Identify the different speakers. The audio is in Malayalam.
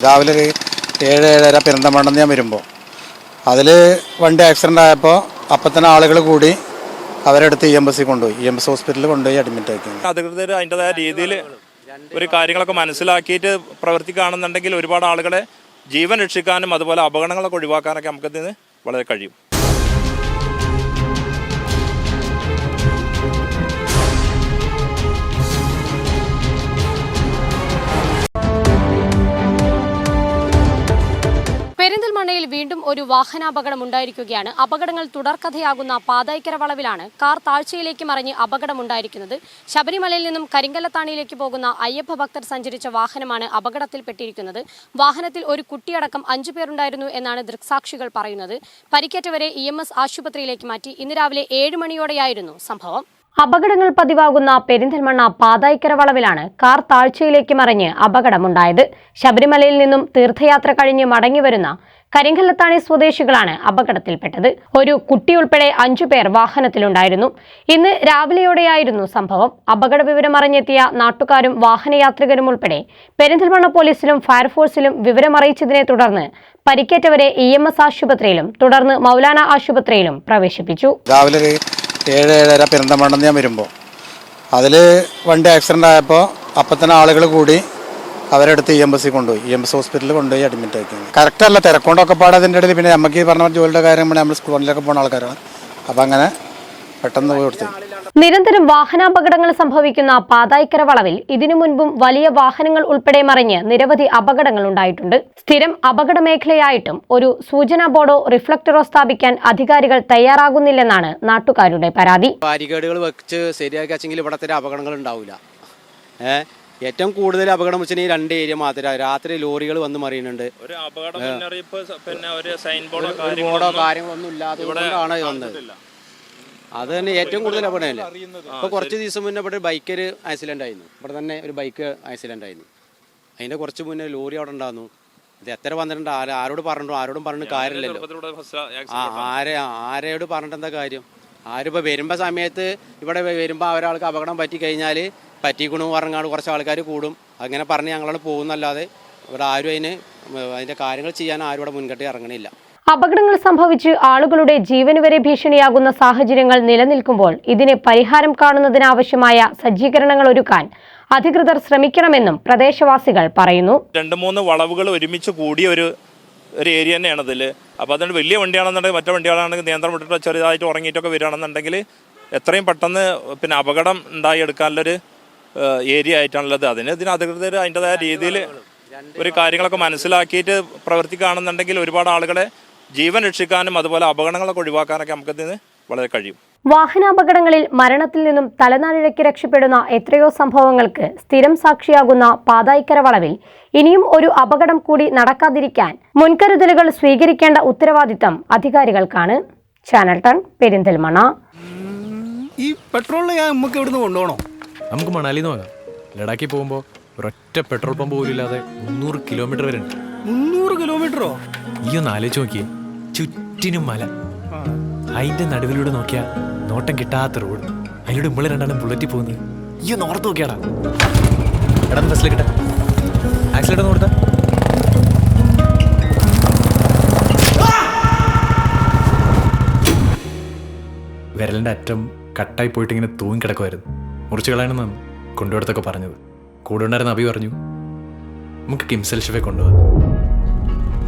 Speaker 1: രാവിലെ ഒരു ഏഴ് ഏഴര പെരിന്തമണ്ണെന്ന് ഞാൻ വരുമ്പോൾ. അതിൽ വണ്ടി ആക്സിഡന്റ് ആയപ്പോൾ അപ്പം തന്നെ ആളുകൾ കൂടി അവരെടുത്ത് ഇ എം എസ് കൊണ്ടുപോയി. ഇ എം എസ് ഹോസ്പിറ്റലിൽ കൊണ്ടുപോയി അഡ്മിറ്റ് ആക്കി.
Speaker 2: അധികൃതർ അതിന്റെതായ രീതിയിൽ ഒരു കാര്യങ്ങളൊക്കെ മനസ്സിലാക്കിയിട്ട് പ്രവർത്തിക്കുകയാണെന്നുണ്ടെങ്കിൽ ഒരുപാട് ആളുകളെ ജീവൻ രക്ഷിക്കാനും അതുപോലെ അപകടങ്ങളൊക്കെ ഒഴിവാക്കാനൊക്കെ നമുക്കിതിന് വളരെ കഴിയും.
Speaker 3: പെരിന്തൽമണ്ണയിൽ വീണ്ടും ഒരു വാഹനാപകടം ഉണ്ടായിരിക്കുകയാണ്. അപകടങ്ങൾ തുടർക്കഥയാകുന്ന പാതായ്ക്കര വളവിലാണ് കാർ താഴ്ചയിലേക്ക് മറിഞ്ഞ് അപകടമുണ്ടായിരിക്കുന്നത് ശബരിമലയിൽ നിന്നും കരിങ്കല്ലത്താണിയിലേക്ക് പോകുന്ന അയ്യപ്പ ഭക്തർ സഞ്ചരിച്ച വാഹനമാണ് അപകടത്തിൽപ്പെട്ടിരിക്കുന്നത് വാഹനത്തിൽ ഒരു കുട്ടിയടക്കം അഞ്ചു പേരുണ്ടായിരുന്നു എന്നാണ് ദൃക്സാക്ഷികൾ പറയുന്നത്. പരിക്കേറ്റവരെ ഇ ആശുപത്രിയിലേക്ക് മാറ്റി ഇന്ന് രാവിലെ ഏഴ് മണിയോടെയായിരുന്നു സംഭവം. അപകടങ്ങൾ പതിവാകുന്ന പെരിന്തൽമണ്ണ പാതായ്ക്കര വളവിലാണ് കാർ താഴ്ചയിലേക്ക് മറിഞ്ഞ് അപകടമുണ്ടായത്. ശബരിമലയിൽ നിന്നും തീർത്ഥയാത്ര കഴിഞ്ഞ് മടങ്ങിവരുന്ന കരിങ്കല്ലത്താണി സ്വദേശികളാണ് അപകടത്തിൽപ്പെട്ടത്. ഒരു കുട്ടിയുൾപ്പെടെ അഞ്ചു പേർ വാഹനത്തിലുണ്ടായിരുന്നു. ഇന്ന് രാവിലെയോടെയായിരുന്നു സംഭവം. അപകട വിവരം അറിഞ്ഞെത്തിയ നാട്ടുകാരും വാഹനയാത്രികരും ഉൾപ്പെടെ പെരിന്തൽമണ്ണ പോലീസിലും ഫയർഫോഴ്സിലും വിവരമറിയിച്ചതിനെ തുടർന്ന് പരിക്കേറ്റവരെ ഇ ആശുപത്രിയിലും തുടർന്ന് മൗലാന ആശുപത്രിയിലും പ്രവേശിപ്പിച്ചു.
Speaker 1: ഏഴ് ഏഴര പെരിന്തമണ്ണെന്ന് ഞാൻ വരുമ്പോൾ അതിൽ വണ്ടി ആക്സിഡന്റ് ആയപ്പോൾ അപ്പം തന്നെ ആളുകൾ കൂടി അവരെടുത്ത് ഇ എം എസ് കൊണ്ടുപോയി. ഇ എം എസ് ഹോസ്പിറ്റലിൽ കൊണ്ടുപോയി അഡ്മിറ്റ് ആക്കി കറക്റ്റ് അല്ല തിരക്കൊണ്ടൊക്കെ പാടെ അതിന്റെ ഇടയിൽ പിന്നെ നമുക്ക് ഈ പറഞ്ഞ ജോലിയുടെ കാര്യം നമ്മൾ സ്കൂളിലൊക്കെ പോകുന്ന ആൾക്കാരാണ്. അപ്പം അങ്ങനെ പെട്ടെന്ന് പോയി കൊടുത്തു.
Speaker 3: നിരന്തരം വാഹനാപകടങ്ങൾ സംഭവിക്കുന്ന പാതായ്ക്കര വളവിൽ ഇതിനു മുൻപും വലിയ വാഹനങ്ങൾ ഉൾപ്പെടെ മറിഞ്ഞ് നിരവധി അപകടങ്ങൾ ഉണ്ടായിട്ടുണ്ട്. സ്ഥിരം അപകട മേഖലയായിട്ടും ഒരു സൂചനാ ബോർഡോ റിഫ്ലക്ടറോ സ്ഥാപിക്കാൻ അധികാരികൾ തയ്യാറാകുന്നില്ലെന്നാണ് നാട്ടുകാരുടെ പരാതി.
Speaker 4: ബാരിക്കേഡുകൾ വെച്ച് അപകടങ്ങൾ ഉണ്ടാവില്ല ഏറ്റവും കൂടുതൽ അപകടം വെച്ചാൽ ഈ രണ്ട് ഏരിയ മാത്രമേ രാത്രി ലോറികൾ വന്ന് മറിയുന്നുണ്ട്.
Speaker 2: ഒരു അപകട മുന്നറിയിപ്പ് പിന്നെ ഒരു സൈൻ ബോർഡോ
Speaker 4: കാര്യങ്ങളൊന്നും ഇല്ലാത്തത് കൊണ്ടാണ് വന്നത്. അത് തന്നെ ഏറ്റവും കൂടുതൽ അപകടമല്ലേ ഇപ്പോൾ കുറച്ച് ദിവസം മുന്നേ ഇവിടെ ബൈക്ക് ഒരു ആക്സിഡന്റ് ആയിരുന്നു. ഇവിടെ തന്നെ ഒരു ബൈക്ക് ആക്സിഡന്റ് ആയിരുന്നു. അതിന്റെ കുറച്ച് മുന്നേ ലോറി അവിടെ ഉണ്ടായിരുന്നു. ഇത് എത്ര വന്നിട്ടുണ്ട്? ആര് ആരോട് പറഞ്ഞിട്ടു ആരോടും പറഞ്ഞിട്ട് കാര്യമില്ലല്ലോ. ആരെ ആരെയോട് പറഞ്ഞിട്ട് എന്താ കാര്യം? ആരും വരുമ്പോ വരുമ്പോൾ സമയത്ത് ഇവിടെ വരുമ്പോൾ ഒരാൾക്ക് അപകടം പറ്റി കഴിഞ്ഞാൽ പറ്റിക്കണു പറഞ്ഞാൽ കുറച്ച് ആൾക്കാർ കൂടും. അങ്ങനെ പറഞ്ഞ് ഞങ്ങളോട് പോകുന്നല്ലാതെ ഇവിടെ ആരും അതിന് അതിന്റെ കാര്യങ്ങൾ ചെയ്യാൻ ആരും ഇവിടെ മുൻകട്ടി ഇറങ്ങണില്ല.
Speaker 3: അപകടങ്ങൾ സംഭവിച്ച് ആളുകളുടെ ജീവന് വരെ ഭീഷണിയാകുന്ന സാഹചര്യങ്ങൾ നിലനിൽക്കുമ്പോൾ ഇതിന് പരിഹാരം കാണുന്നതിനാവശ്യമായ സജ്ജീകരണങ്ങൾ ഒരുക്കാൻ അധികൃതർ ശ്രമിക്കണമെന്നും പ്രദേശവാസികൾ പറയുന്നു.
Speaker 2: രണ്ട് മൂന്ന് വളവുകൾ ഒരുമിച്ച് കൂടിയ ഒരു ഒരു ഏരിയ തന്നെയാണ് അതിൽ അപ്പോൾ അതുകൊണ്ട് വലിയ വണ്ടിയാണെന്നുണ്ടെങ്കിൽ മറ്റേ വണ്ടികളാണെങ്കിൽ നിയന്ത്രണം വിട്ടിട്ട് ചെറുതായിട്ട് ഉറങ്ങിയിട്ടൊക്കെ വരികയാണെന്നുണ്ടെങ്കിൽ എത്രയും പെട്ടെന്ന് പിന്നെ അപകടം ഉണ്ടായി എടുക്കാനുള്ളൊരു ഏരിയ ആയിട്ടാണുള്ളത്. അതിന് ഇതിന് അധികൃതർ അതിന്റെതായ രീതിയിൽ ഒരു കാര്യങ്ങളൊക്കെ മനസ്സിലാക്കിയിട്ട് പ്രവർത്തിക്കുകയാണെന്നുണ്ടെങ്കിൽ ഒരുപാട് ആളുകളെ ജീവൻ രക്ഷിക്കാനും അതുപോലെ അപകടങ്ങളൊക്കെ ഒഴിവാക്കാനൊക്കെ നമുക്ക് വളരെ കഴിയും.
Speaker 3: വാഹനാപകടങ്ങളിൽ മരണത്തിൽ നിന്നും തലനാരിഴയ്ക്ക് രക്ഷപ്പെടുന്ന എത്രയോ സംഭവങ്ങൾക്ക് സ്ഥിരം സാക്ഷിയാകുന്ന പാതായിക്കര വളവിൽ ഇനിയും ഒരു അപകടം കൂടി നടക്കാതിരിക്കാൻ മുൻകരുതലുകൾ സ്വീകരിക്കേണ്ട ഉത്തരവാദിത്തം അധികാരികൾക്കാണ്. ചാനൽ ടൺ പെരിന്തൽമണ
Speaker 5: ഈ പെട്രോൾ ഞാൻ നമുക്ക് ഇവിടുന്ന് കൊണ്ടുപോകണോ?
Speaker 6: നമുക്ക് മണാലി നോക്കാം ലഡാക്കിൽ പോകുമ്പോൾ ഒരൊറ്റ പെട്രോൾ പമ്പ് പോലും ഇല്ലാതെ മുന്നൂറ് കിലോമീറ്റർ വരെ ഉണ്ട്
Speaker 5: മുന്നൂറ് കിലോമീറ്ററോ?
Speaker 6: ഈ ഒന്ന് ആലോചിച്ച് നോക്കിയേ. ചുറ്റിനും മല. അതിന്റെ നടുവിലൂടെ നോക്കിയാ നോട്ടം കിട്ടാത്ത റോഡ്. അതിലൂടെ നമ്മൾ രണ്ടാളും ബുള്ളറ്റിൽ പോകുന്നത് ഈ നോർത്ത് നോക്കിയാടാ. എടാ ബസ്സിൽ കിട്ടാ ആക്സിഡന്റ് കൊടുത്താ. വിരലിന്റെ അറ്റം കട്ടായി പോയിട്ട് ഇങ്ങനെ തൂങ്ങി കിടക്കുമായിരുന്നു മുറിച്ച് കളയണമെന്നാണ് കൊണ്ടുപോടത്തൊക്കെ പറഞ്ഞത്. കൂടെ ഉണ്ടായിരുന്ന അഭി പറഞ്ഞു നമുക്ക് കിംസൽ ഷെഫെ കൊണ്ടുപോകാം.